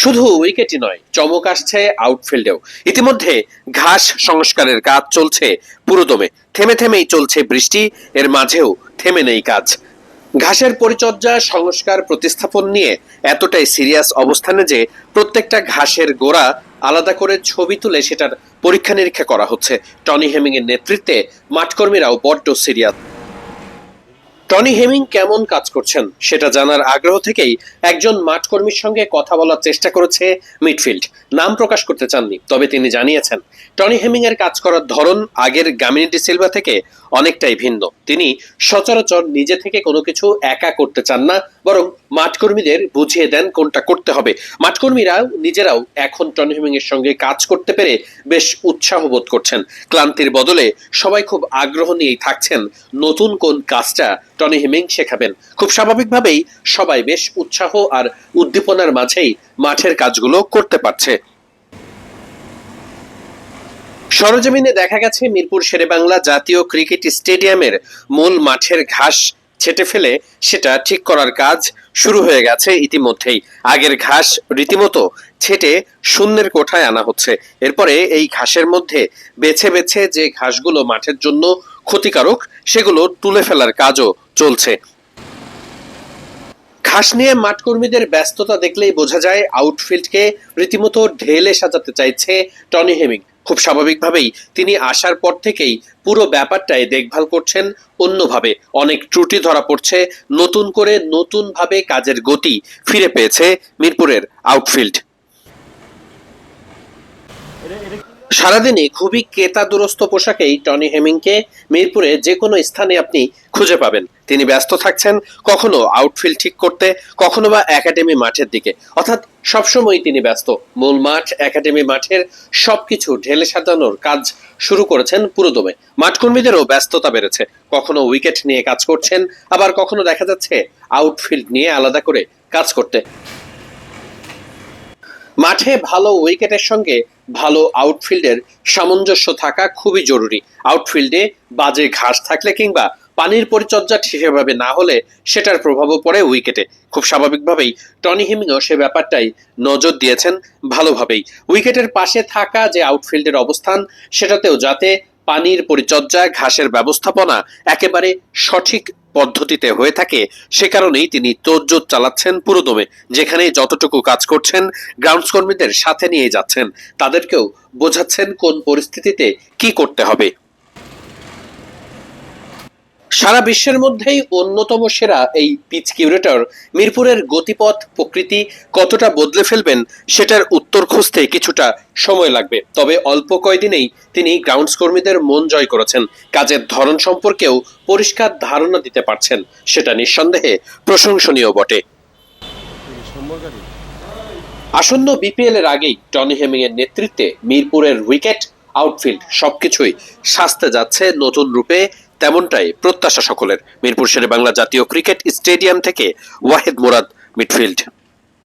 শুধু উইকেটই নয়, চমক আসছে আউটফিল্ডেও ইতিমধ্যে ঘাস সংস্কারের কাজ চলছে পুরোদমে। থেমে থেমেই চলছে বৃষ্টি, এর মাঝেও থেমে নেই কাজ। ঘাসের পরিচর্যা, সংস্কার, প্রতিস্থাপন নিয়ে এতটাই সিরিয়াস অবস্থানে যে প্রত্যেকটা ঘাসের গোড়া আলাদা করে ছবি তুলে সেটার পরীক্ষা নিরীক্ষা করা হচ্ছে। টনি হেমিং এর নেতৃত্বে মাঠকর্মীরাও বড্ড সিরিয়াস টনি হেমিং কেমন কাজ করছেন সেটা জানার আগ্রহ থেকেই একজন মাঠকর্মীর সঙ্গে কথা বলার চেষ্টা করেছে মিডফিল্ড। নাম প্রকাশ করতে চাননি, তবে তিনি জানিয়েছেন, টনি হেমিং এর কাজ করার ধরন আগের গামিনিটি সিলভা থেকে অনেকটাই ভিন্ন। তিনি সচরাচর নিজে থেকে কোনো কিছু একা করতে চান না, বরং মাঠকর্মীদের বুঝিয়ে দেন কোনটা করতে হবে। মাঠকর্মীরাও নিজেরাও এখন টনি এর সঙ্গে কাজ করতে পেরে বেশ উৎসাহ বোধ করছেন। ক্লান্তির বদলে সবাই খুব আগ্রহ নিয়েই থাকছেন নতুন কোন কাজটা টনি হেমিং শেখাবেন। খুব স্বাভাবিকভাবেই সবাই বেশ উৎসাহ আর উদ্দীপনার মাঝেই মাঠের কাজগুলো করতে পারছে। সরজমিনে দেখা গেছে মিরপুর শেরেবাংলা জাতীয় ক্রিকেট স্টেডিয়ামের মূল মাঠের ঘাস ছেটে ফেলে, সেটা ঠিক করার কাজ শুরু হয়ে গেছে ইতিমধ্যেই। আগের ঘাস রীতিমতো ছেটে শূন্যের কোঠায় আনা হচ্ছে। এরপরে এই ঘাসের মধ্যে বেছে বেছে যে ঘাসগুলো মাঠের জন্য ক্ষতিকারক, সেগুলো তুলে ফেলার কাজও চলছে। ঘাস নিয়ে মাঠকর্মীদের ব্যস্ততা দেখলেই বোঝা যায় আউটফিল্ডকে রীতিমতো ঢেলে সাজাতে চাইছে টনি হেমিং। খুব স্বাভাবিকভাবেই তিনি আসার পর থেকেই পুরো ব্যাপারটায় দেখভাল করছেন, অন্যভাবে অনেক ত্রুটি ধরা পড়ছে, নতুন করে নতুনভাবে কাজের গতি ফিরে পেয়েছে মিরপুরের আউটফিল্ড সারাদিনই খুবই ক্রেতাদুরস্ত পোশাকেই টনি হেমিংকে মিরপুরে যে কোনো স্থানে আপনি খুঁজে পাবেন। তিনি ব্যস্ত থাকছেন, কখনো আউটফিল্ড ঠিক করতে, কখনো বা একাডেমি মাঠের দিকে। অর্থাৎ সবসময় তিনি ব্যস্ত। মূল মাঠ একাডেমি মাঠের সবকিছু ঢেলে সাজানোর কাজ শুরু করেছেন পুরোদমে। মাঠকর্মীদেরও ব্যস্ততা বেড়েছে। কখনো উইকেট নিয়ে কাজ করছেন, আবার কখনো দেখা যাচ্ছে আউটফিল্ড নিয়ে আলাদা করে কাজ করতে। মাঠে ভালো উইকেটের সঙ্গে ভালো আউটফিল্ডের সামঞ্জস্য থাকা খুবই জরুরি। আউটফিল্ডে বাজে ঘাস থাকলে কিংবা পানির পরিচর্যা সেভাবে না হলে সেটার প্রভাবও পড়ে উইকেটে খুব স্বাভাবিকভাবেই টনি হিমিংও সে ব্যাপারটাই নজর দিয়েছেন ভালোভাবেই। উইকেটের পাশে থাকা যে আউটফিল্ডের অবস্থান, সেটাতেও যাতে পানির পরিচর্যা, ঘাসের ব্যবস্থাপনা একেবারে সঠিক পদ্ধতিতে হয়ে থাকে, সে কারণেই তিনি তোজ্জোত চালাচ্ছেন পুরোদমে, যেখানে যতটুকু কাজ করছেন গ্রাউন্ডস কর্মীদের সাথে নিয়ে যাচ্ছেন। তাদেরকেও বোঝাচ্ছেন কোন পরিস্থিতিতে কি করতে হবে। সারা বিশ্বের মধ্যেই অন্যতম সেরা এই পিচ কিউরেটর মিরপুরের গতিপথ, প্রকৃতি কতটা বদলে ফেলবেন সেটার উত্তর খুঁজতে কিছুটা সময় লাগবে। তবে অল্প কয়দিনেই তিনি গ্রাউন্ডস কর্মীদের মন জয় করেছেন। কাজের ধরন সম্পর্কেও পরিষ্কার ধারণা দিতে পারছেন, সেটা নিঃসন্দেহে প্রশংসনীয় বটে। আসন্ন বিপিএল এর আগেই টনি হেমিং এর নেতৃত্বে মিরপুরের উইকেট, আউটফিল্ড সবকিছুই সাজতে যাচ্ছে নতুন রূপে তেমনটাই প্রত্যাশা সকলের। মিরপুর শেরে বাংলা জাতীয় ক্রিকেট স্টেডিয়াম থেকে ওয়াহেদ মোরাদ মিডফিল্ড।